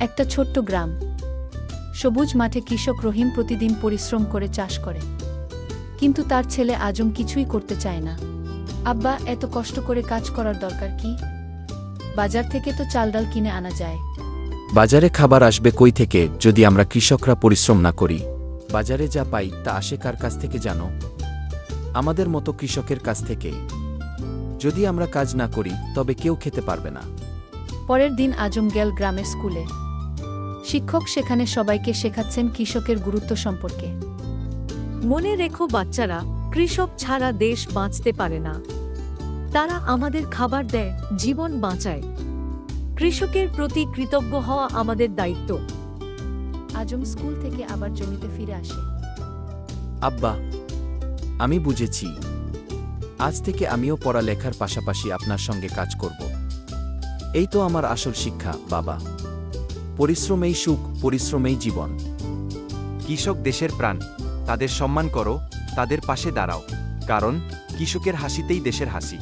একটা ছোট্ট গ্রাম। সবুজ মাঠে কৃষক রহিম প্রতিদিন পরিশ্রম করে চাষ করে। কিন্তু তার ছেলে আজম কিছুই করতে চায় না। আব্বা এত কষ্ট করে কাজ করার দরকার কি? বাজার থেকে তো চাল ডাল কিনে আনা যায়। বাজারে খাবার আসবে কই থেকে যদি আমরা কৃষকরা পরিশ্রম না করি? বাজারে যা পাই তা আসে কার কাছ থেকে জানো? আমাদের মতো কৃষকের কাছ থেকেই যদি আমরা কাজ না করি তবে কেউ খেতে পারবে না। পরের দিন আজম গেল গ্রামের স্কুলে। শিক্ষক সেখানে সবাইকে শেখাচ্ছেন কৃষকের গুরুত্ব সম্পর্কে। মনে রেখো বাচ্চারা কৃষক ছাড়া দেশ বাঁচতে পারে না। তারা আমাদের খাবার দেয় জীবন বাঁচায়। কৃষকের প্রতি কৃতজ্ঞ হওয়া আমাদের দায়িত্ব। আজম স্কুল থেকে আবার জমিতে ফিরে আসে। আব্বা আমি বুঝেছি। আজ থেকে আমিও পড়ালেখার পাশাপাশি আপনার সঙ্গে কাজ করব। এই তো আমার আসল শিক্ষা বাবা। পরিশ্রমেই সুখ, পরিশ্রমেই জীবন। কৃষক দেশের প্রাণ, তাদের সম্মান করো, তাদের পাশে দাঁড়াও, কারণ কৃষকের হাসিতেই দেশের হাসি।